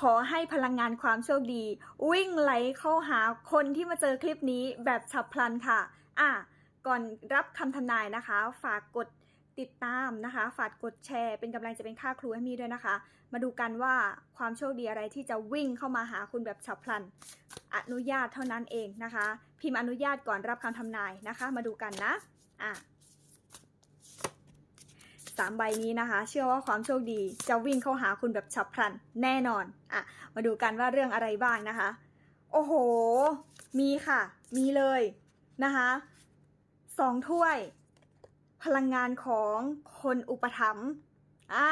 ขอให้พลังงานความโชคดี วิ่งไหลเข้าหาคนที่มาเจอคลิปนี้แบบฉับพลันค่ะ อะ ก่อนรับคำทำนายนะคะ ฝากกดติดตามนะคะ ฝากกดแชร์ เป็นกำลังจะเป็นค่าครูให้มีด้วยนะคะ มาดูกันว่าความโชคดีอะไรที่จะวิ่งเข้ามาหาคุณแบบฉับพลัน อนุญาตเท่านั้นเองนะคะ พิมพ์อนุญาตก่อนรับคำทำนายนะคะ มาดูกันนะ อะ สามใบนี้นะคะ เชื่อว่าความโชคดีจะวิ่งเข้าหาคุณแบบฉับพลันแน่นอนอะมาดูกันว่าเรื่องอะไรบ้างนะคะ โอ้โห มีค่ะ มีเลยนะคะสองถ้วย พลังงานของคนอุปถัมภ์อ่า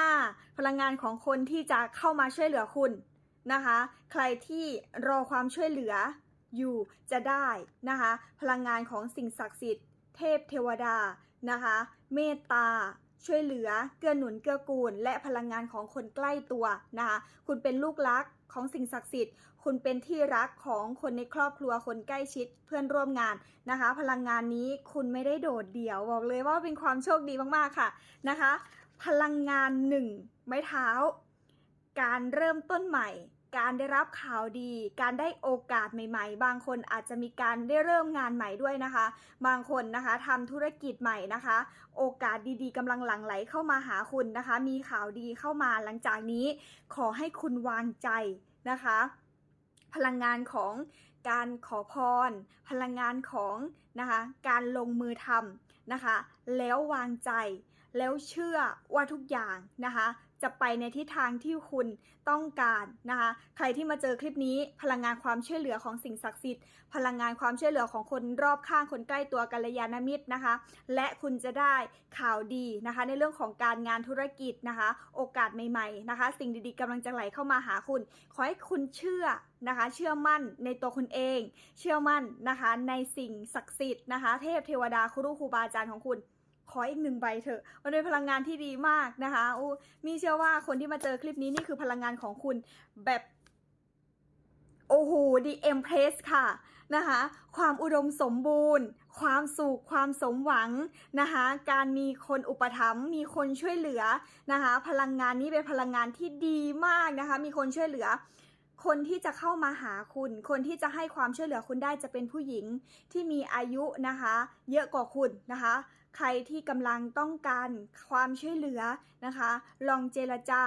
พลังงานของคนที่จะเข้ามาช่วยเหลือคุณนะคะ ใครที่รอความช่วยเหลืออยู่จะได้นะคะ พลังงานของสิ่งศักดิ์สิทธิ์ เทพเทวดานะคะ เมตตา ช่วยเหลือเกื้อหนุนเกื้อกูล และพลังงานของคนใกล้ตัวนะคะคุณเป็นลูกรักของสิ่งศักดิ์สิทธิ์ คุณเป็นที่รักของคนในครอบครัวคนใกล้ชิดเพื่อนร่วมงานนะคะ พลังงานนี้คุณไม่ได้โดดเดี่ยวบอกเลยว่าเป็นความโชคดีมากๆค่ะนะคะ พลังงานหนึ่งไม้เท้า การเริ่มต้นใหม่ การได้รับข่าวดี การได้โอกาสใหม่ ๆ บางคนอาจจะมีการได้เริ่มงานใหม่ด้วยนะคะ บางคนนะคะทำธุรกิจใหม่นะคะ โอกาสดีๆกำลังหลั่งไหลเข้ามาหาคุณนะคะ มีข่าวดีเข้ามาหลังจากนี้ ขอให้คุณวางใจนะคะ พลังงานของการขอพร พลังงานของนะคะ การลงมือทำนะคะ แล้ววางใจ แล้วเชื่อว่าทุกอย่างนะคะ จะไปในทิศทางที่คุณต้องการนะคะ ใครที่มาเจอคลิปนี้พลังงานความช่วยเหลือของสิ่งศักดิ์สิทธิ์ พลังงานความช่วยเหลือของคนรอบข้างคนใกล้ตัวกัลยาณมิตรนะคะ และคุณจะได้ข่าวดีนะคะ ในเรื่องของการงานธุรกิจนะคะ โอกาสใหม่ๆนะคะ สิ่งดีๆกำลังจะไหลเข้ามาหาคุณ ขอให้คุณเชื่อนะคะ เชื่อมั่นในตัวคุณเอง เชื่อมั่นนะคะในสิ่งศักดิ์สิทธิ์นะคะ เทพเทวดาครูครูบาอาจารย์ของคุณ ขออีกหนึ่งใบเถอะ มันเป็นพลังงานที่ดีมากนะคะอู้มีเชื่อว่าคนที่มาเจอคลิปนี้นี่คือพลังงานของคุณแบบโอ้โหดีเอ็มเพรสค่ะนะคะความอุดมสมบูรณ์ ความสุขความสมหวังนะคะการมีคนอุปถัมภ์มีคนช่วยเหลือนะคะพลังงานนี้เป็นพลังงานที่ดีมากนะคะมีคนช่วยเหลือ คนที่จะเข้ามาหาคุณ คนที่จะให้ความช่วยเหลือคุณได้จะเป็นผู้หญิงที่มีอายุนะคะเยอะกว่าคุณนะคะ ใครที่กำลังต้องการความช่วยเหลือนะคะ ลองเจรจา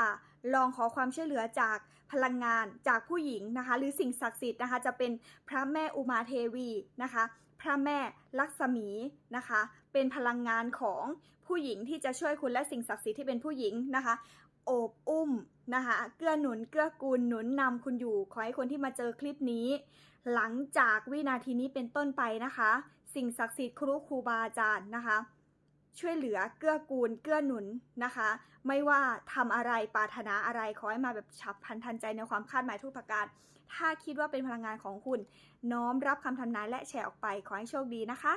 ลองขอความช่วยเหลือจากพลังงานจากผู้หญิงนะคะ หรือสิ่งศักดิ์สิทธิ์นะคะจะเป็นพระแม่อุมาเทวีนะคะ พระแม่ลักษมีนะคะ เป็นพลังงานของผู้หญิงที่จะช่วยคุณและสิ่งศักดิ์สิทธิ์ที่เป็นผู้หญิงนะคะโอบอุ้มนะคะ เกื้อหนุน เกื้อกูล หนุนนำคุณอยู่ ขอให้คนที่มาเจอคลิปนี้ หลังจากวินาทีนี้เป็นต้นไปนะคะ สิ่งศักดิ์สิทธิ์ครูครูบาอาจารย์นะคะ ช่วยเหลือเกื้อกูลเกื้อหนุนนะคะ ไม่ว่าทำอะไรปรารถนาอะไรขอให้มาแบบฉับพลันทันใจในความคาดหมายทุกประการ ถ้าคิดว่าเป็นพลังงานของคุณ น้อมรับคำทำนายและแชร์ออกไปขอให้โชคดีนะคะ